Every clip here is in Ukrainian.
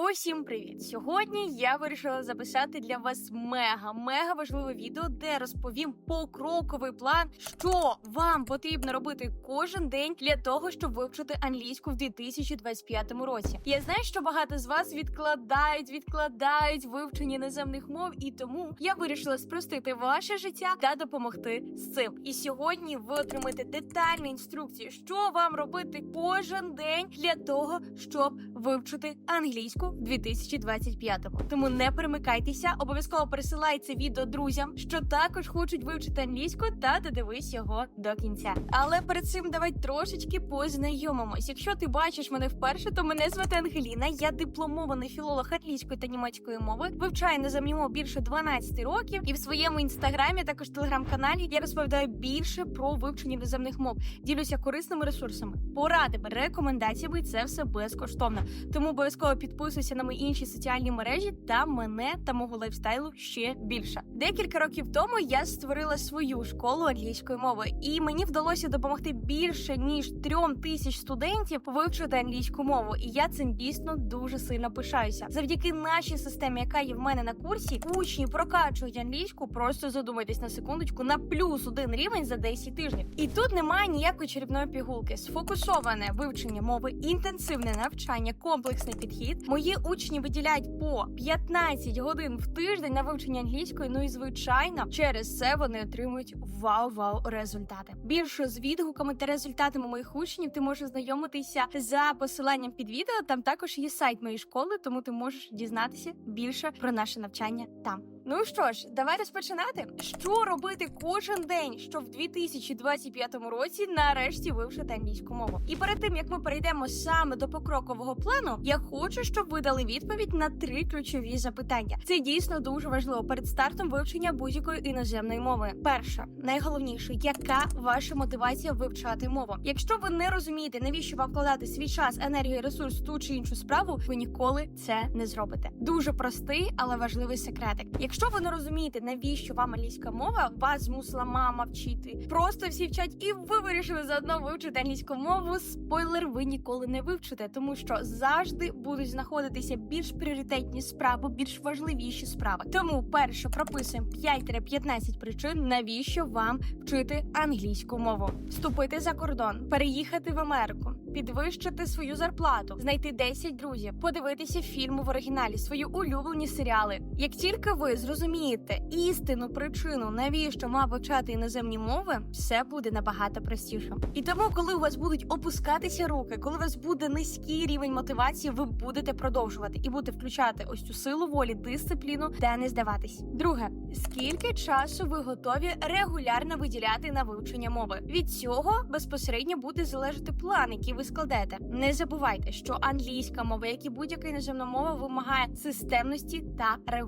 Усім привіт! Сьогодні я вирішила записати для вас мега мега важливе відео, де розповім покроковий план, що вам потрібно робити кожен день для того, щоб вивчити англійську в 2025 році. Я знаю, що багато з вас відкладають, відкладають вивчення іноземних мов, і тому я вирішила спростити ваше життя та допомогти з цим. І сьогодні ви отримаєте детальну інструкцію, що вам робити кожен день для того, щоб вивчити англійську в 2025-му. Тому не перемикайтеся, обов'язково пересилай це відео друзям, що також хочуть вивчити англійську, та додивись його до кінця. Але перед цим давай трошечки познайомимось. Якщо ти бачиш мене вперше, то мене звати Ангеліна. Я дипломований філолог англійської та німецької мови, вивчаю іноземні мови більше 12 років, і в своєму інстаграмі, також телеграм-каналі, я розповідаю більше про вивчення іноземних мов, ділюся корисними ресурсами, порадами, рекомендаціями. Це все безкоштовно. Тому обов'язково підписуйся на мої інші соціальні мережі та мене та мого лайфстайлу ще більше. Декілька років тому я створила свою школу англійської мови, і мені вдалося допомогти більше ніж трьом тисяч студентів вивчити англійську мову. І я цим дійсно дуже сильно пишаюся. Завдяки нашій системі, яка є в мене на курсі, учні прокачують англійську. Просто задумайтесь на секундочку на плюс один рівень за 10 тижнів. І тут немає ніякої чарівної пігулки. Сфокусоване вивчення мови, інтенсивне навчання, комплексний підхід. Мої учні виділяють по 15 годин в тиждень на вивчення англійської. Ну і звичайно, через це вони отримують вау-вау результати. Більше з відгуками та результатами моїх учнів ти можеш знайомитися за посиланням під відео. Там також є сайт моєї школи, тому ти можеш дізнатися більше про наше навчання там. Ну що ж, давай розпочинати. Що робити кожен день, щоб в 2025 році нарешті вивчити англійську мову? І перед тим як ми перейдемо саме до покрокового плану, я хочу, щоб ви дали відповідь на три ключові запитання. Це дійсно дуже важливо перед стартом вивчення будь-якої іноземної мови. Перше, найголовніше, яка ваша мотивація вивчати мову? Якщо ви не розумієте, навіщо вам вкладати свій час, енергію, ресурс ту чи іншу справу, ви ніколи це не зробите. Дуже простий, але важливий секретик. Якщо ви не розумієте, навіщо вам англійська мова, вас змусила мама вчити. Просто всі вчать, і ви вирішили заодно вивчити англійську мову. Спойлер, ви ніколи не вивчите, тому що завжди будуть знаходитися більш пріоритетні справи, більш важливіші справи. Тому перше прописуємо 5-15 причин, навіщо вам вчити англійську мову, вступити за кордон, переїхати в Америку. Підвищити свою зарплату, знайти 10 друзів, подивитися фільми в оригіналі, свої улюблені серіали. Як тільки ви зрозумієте істинну причину, навіщо мав вивчати іноземні мови, все буде набагато простіше. І тому, коли у вас будуть опускатися руки, коли у вас буде низький рівень мотивації, ви будете продовжувати і будете включати ось цю силу волі, дисципліну та не здаватись. Друге, скільки часу ви готові регулярно виділяти на вивчення мови? Від цього безпосередньо буде залежати план, який ви складете. Не забувайте, що англійська мова, як і будь-яка іноземна мова, вимагає системності та регулярності.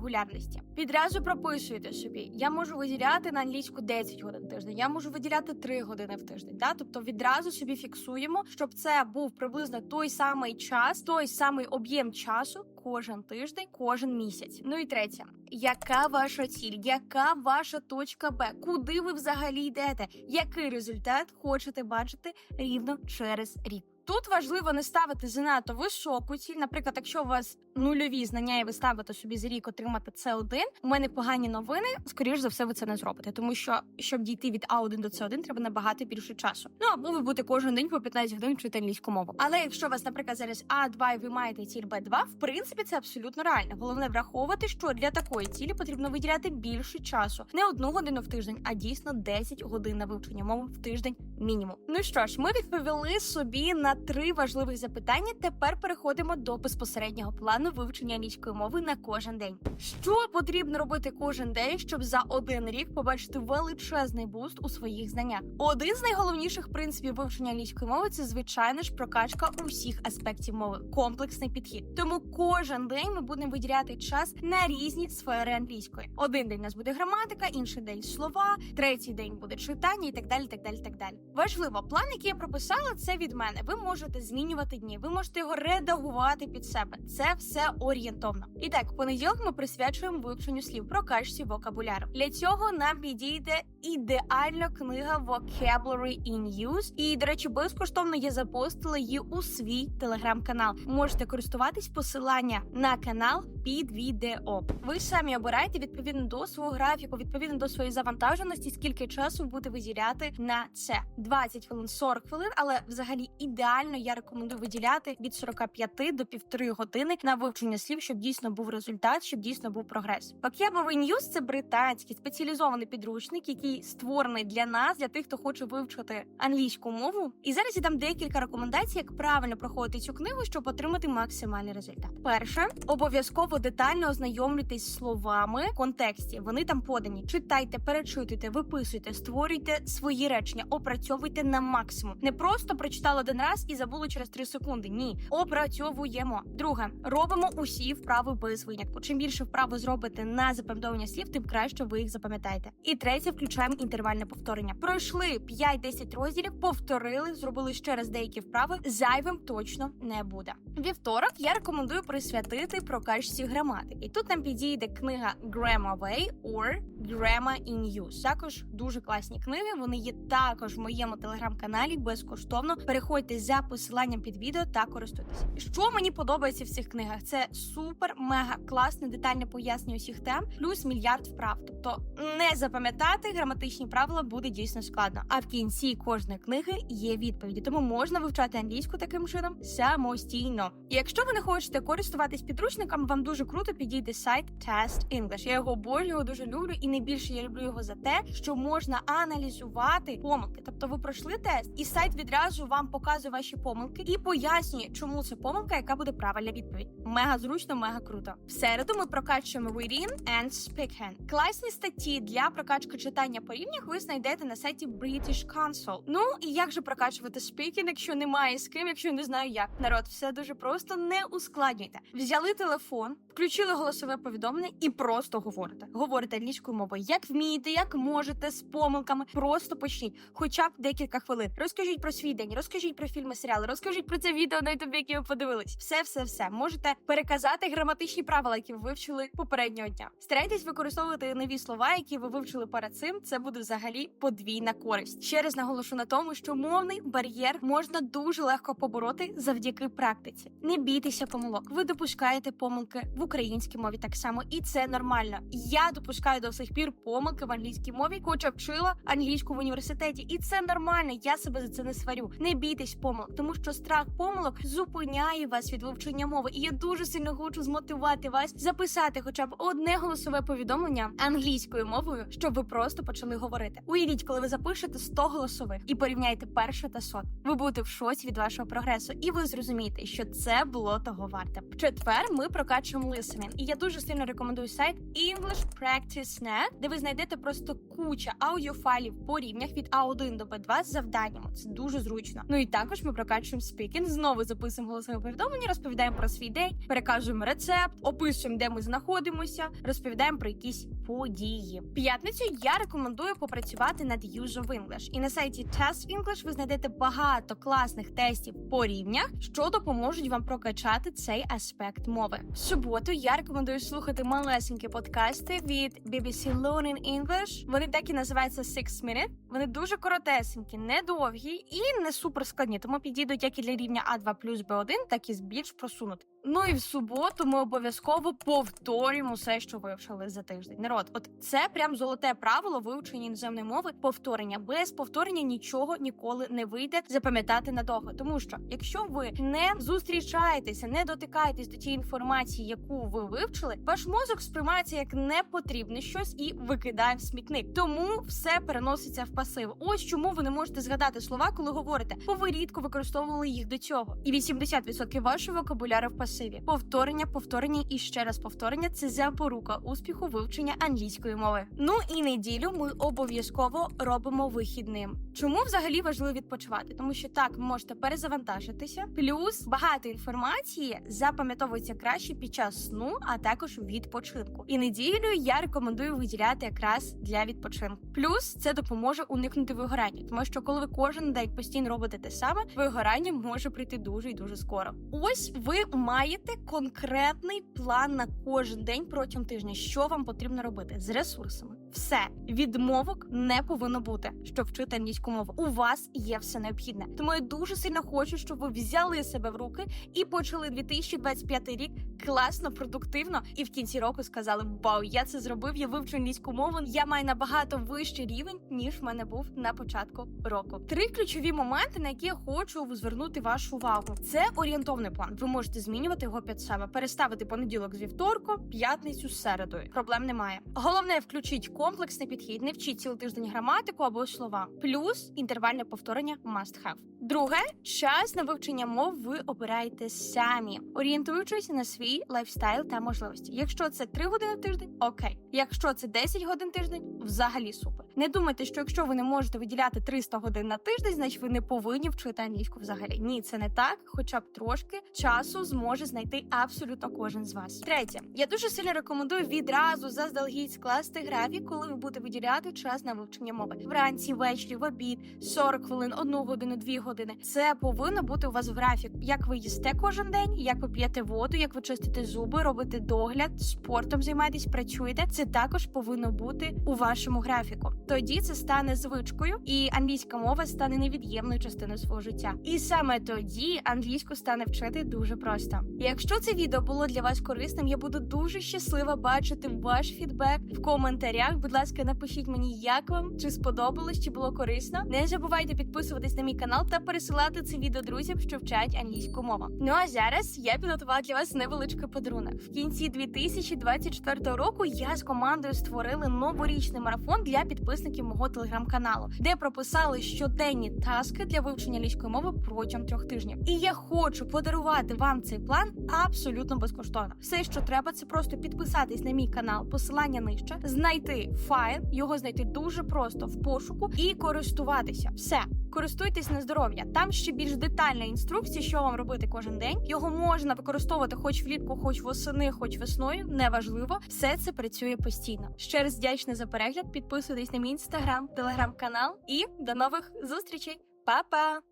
Відразу прописуйте собі, я можу виділяти на англійську 10 годин в тиждень, я можу виділяти 3 години в тиждень. Да? Тобто відразу собі фіксуємо, щоб це був приблизно той самий час, той самий об'єм часу. Кожен тиждень, кожен місяць. Ну і третє, яка ваша ціль, яка ваша точка Б? Куди ви взагалі йдете? Який результат хочете бачити рівно через рік? Тут важливо не ставити занадто високу ціль. Наприклад, якщо у вас нульові знання, і ви ставите собі за рік отримати це 1 у мене погані новини. Скоріш за все, ви це не зробите, тому що щоб дійти від А1 до С1, треба набагато більше часу. Ну або ви будете кожен день по 15 годин вчити англійську мову. Але якщо у вас, наприклад, зараз А2 і ви маєте ціль Б2, в принципі, це абсолютно реально. Головне враховувати, що для такої цілі потрібно виділяти більше часу, не одну годину в тиждень, а дійсно 10 годин на вивчення мови в тиждень мінімум. Ну що ж, ми відповіли собі на три важливих запитання. Тепер переходимо до безпосереднього плану вивчення англійської мови на кожен день. Що потрібно робити кожен день, щоб за один рік побачити величезний буст у своїх знаннях? Один з найголовніших принципів вивчення англійської мови це звичайно ж прокачка усіх аспектів мови, комплексний підхід. Тому кожен день ми будемо виділяти час на різні сфери англійської. Один день у нас буде граматика, інший день слова, третій день буде читання і так далі. так далі, так далі. Важливо, план, який я прописала, це від мене. Ви можете змінювати дні, ви можете його редагувати під себе. Це все орієнтовно. І так, понеділок ми присвячуємо вивченню слів про качці вокабуляру. Для цього нам підійде ідеальна книга Vocabulary in Use. І, до речі, безкоштовно я запостила її у свій телеграм-канал. Можете користуватись посилання на канал під відео. Ви самі обираєте відповідно до свого графіку, відповідно до своєї завантаженості, скільки часу будете виділяти на це 20 хвилин, 40 хвилин. Але взагалі ідеально я рекомендую виділяти від 45 до півтори години на вивчення слів, щоб дійсно був результат, щоб дійсно був прогрес. Vocabulary News – це британський спеціалізований підручник, який створений для нас, для тих, хто хоче вивчити англійську мову. І зараз я дам декілька рекомендацій, як правильно проходити цю книгу, щоб отримати максимальний результат. Перше, обов'язково детально ознайомлюйтесь з словами в контексті. Вони там подані. Читайте, перечитуйте, виписуйте, створюйте свої речення, опрацьовуйте на максимум. Не просто прочитали один раз і забули через 3 секунди. Ні, опрацьовуємо. Друге, робимо усі вправи без винятку. Чим більше вправ ви зробите на запам'ятовування слів, тим краще ви їх запам'ятаєте. І третє, включаємо інтервальне повторення. Пройшли 5-10 розділів, повторили, зробили ще раз деякі вправи. Зайвим точно не буде. Вівторок я рекомендую присвятити прокачці граматики. Тут нам підійде книга Grammar Way or Grammar in Use. Також дуже класні книги. Вони є також в моєму телеграм-каналі безкоштовно. Переходьте за посиланням під відео та користуйтесь. Що мені подобається в цих книгах? Це супер, мега класне, детальне пояснення усіх тем, плюс мільярд вправ. Тобто не запам'ятати граматичні правила буде дійсно складно. А в кінці кожної книги є відповіді, тому можна вивчати англійську таким чином самостійно. І якщо ви не хочете користуватись підручником, вам дуже круто підійде сайт Test English. Я його обожнюю, дуже люблю, і найбільше я люблю його за те, що можна аналізувати помилки. Тобто, ви пройшли тест, і сайт відразу вам показує ваші помилки і пояснює, чому це помилка, яка буде правильна відповідь. Мега зручно, мега круто. В середу ми прокачуємо reading and SpeakHand. Класні статті для прокачки читання по ви знайдете на сайті British Council. Ну і як же прокачувати speaking, якщо немає з ким, якщо не знаю як. Народ, все дуже просто, не ускладнюйте. Взяли телефон, включили голосове повідомлення і просто говорите. Говорите англійською мовою, як вмієте, як можете, з помилками. Просто почніть, хоча б декілька хвилин. Розкажіть про свій день, розкажіть про фільми, серіали, розкажіть про це відео на ютубі, яке ви подивились. Все, все, все можете переказати граматичні правила, які ви вивчили попереднього дня. Старайтесь використовувати нові слова, які ви вивчили перед цим. Це буде взагалі подвійна користь. Ще раз наголошу на тому, що мовний бар'єр можна дуже легко побороти завдяки практиці. Не бійтеся помилок. Ви допускаєте помилки в українській мові так само, і це нормально. Я допускаю до сих пір помилки в англійській мові, хоча вчила англійську в університеті, і це нормально. Я себе за це не сварю. Не бійтесь помилок, тому що страх помилок зупиняє вас від вивчення мови. І я дуже сильно хочу змотивувати вас записати, хоча б одне голосове повідомлення англійською мовою, щоб ви просто почали говорити. Уявіть, коли ви запишете 100 голосових і порівняєте перше та сот. Ви будете в шоці від вашого прогресу, і ви зрозумієте, що це було того варте. В четвер ми прокачуємо listening. І я дуже сильно рекомендую сайт English Practice Net, де ви знайдете просто куча аудіофайлів по рівнях від А1 до Б2 з завданнями. Це дуже зручно. Ну і також ми прокачуємо спікінг. Знову записуємо голосове повідомлення, розповідаємо про свій день, переказуємо рецепт, описуємо, де ми знаходимося, розповідаємо про якісь події. П'ятницю я рекомендую попрацювати над Use of English. І на сайті Test English ви знайдете багато класних тестів по рівнях, що допоможуть вам прокачати цей аспект мови. В суботу я рекомендую слухати малесенькі подкасти від BBC Learning English. Вони так і називаються Six Minute. Вони дуже коротесенькі, недовгі і не супер складні, тому підійдуть як і для рівня А2 плюс Б1, так і з більш просунутим. Ну і в суботу ми обов'язково повторюємо все, що вивчили за тиждень. Народ, от це прям золоте правило вивчення іноземної мови. Повторення без повторення нічого ніколи не вийде запам'ятати надовго. Тому що якщо ви не зустрічаєтеся, не дотикаєтесь до тієї інформації, яку ви вивчили, ваш мозок сприймається як непотрібне щось і викидає в смітник. Тому все переноситься в пасив. Ось чому ви не можете згадати слова, коли говорите, бо ви рідко використовували їх до цього. І 80% вашого вокабуляру в пасиві. Повторення, повторення і ще раз повторення це запорука успіху вивчення англійської мови. Ну і неділю ми обов'язково робимо вихідним. Чому взагалі важливо відпочивати? Тому що так ви можете перезавантажитися, плюс багато інформації запам'ятовується краще під час сну, а також відпочинку. І неділю я рекомендую виділяти якраз для відпочинку. Плюс це допоможе уникнути вигорання, тому що коли ви кожен день постійно робите те саме, вигорання може прийти дуже і дуже скоро. Ось ви маєте конкретний план на кожен день протягом тижня, що вам потрібно робити з ресурсами. Все відмовок не повинно бути, щоб вчити англійську мову. У вас є все необхідне. Тому я дуже сильно хочу, щоб ви взяли себе в руки і почали 2025 рік класно, продуктивно, і в кінці року сказали: Вау, я це зробив, я вивчу англійську мову. Я маю набагато вищий рівень, ніж в мене був на початку року. Три ключові моменти, на які я хочу звернути вашу увагу. Це орієнтовний план. Ви можете змінювати його під себе, переставити понеділок з вівторком, п'ятницю з середою. Проблем немає. Головне, включіть комплексний підхід, не вчіть цілий тиждень граматику або слова. Плюс інтервальне повторення must have. Друге, час на вивчення мов ви обираєте самі, орієнтуючись на свій лайфстайл та можливості. Якщо це 3 години в тиждень, окей. Якщо це 10 годин в тиждень, взагалі супер. Не думайте, що якщо ви не можете виділяти 300 годин на тиждень, значить ви не повинні вчити англійську взагалі. Ні, це не так. Хоча б трошки часу зможе знайти абсолютно кожен з вас. Третє, я дуже сильно рекомендую відразу заздалегідь скласти графік, коли ви будете виділяти час на вивчення мови. Вранці, ввечері, в обід, 40 хвилин, 1 годину, 2 години. Це повинно бути у вас в графік. Як ви їсте кожен день, як ви п'єте воду, як ви чистите зуби, робите догляд, спортом займаєтесь, працюєте. Це також повинно бути у вашому графіку. Тоді це стане звичкою, і англійська мова стане невід'ємною частиною свого життя. І саме тоді англійську стане вчити дуже просто. Якщо це відео було для вас корисним, я буду дуже щаслива бачити ваш фідбек в коментарях. Будь ласка, напишіть мені, як вам чи сподобалось, чи було корисно. Не забувайте підписуватись на мій канал та пересилати це відео друзям, що вчать англійську мову. Ну а зараз я підготувала для вас невеличкий подарунок. В кінці 2024 року я з командою створили новорічний марафон для підписників мого телеграм-каналу, де прописали щоденні таски для вивчення англійської мови протягом трьох тижнів. І я хочу подарувати вам цей план абсолютно безкоштовно. Все, що треба, це просто підписатись на мій канал, посилання нижче, знайти файл, його знайти дуже просто в пошуку і користуватися. Все. Користуйтесь на здоров'я. Там ще більш детальна інструкція, що вам робити кожен день. Його можна використовувати хоч влітку, хоч восени, хоч весною. Неважливо, все це працює постійно. Ще раз вдячна за перегляд. Підписуйтесь на мій інстаграм, телеграм-канал і до нових зустрічей. Па-па!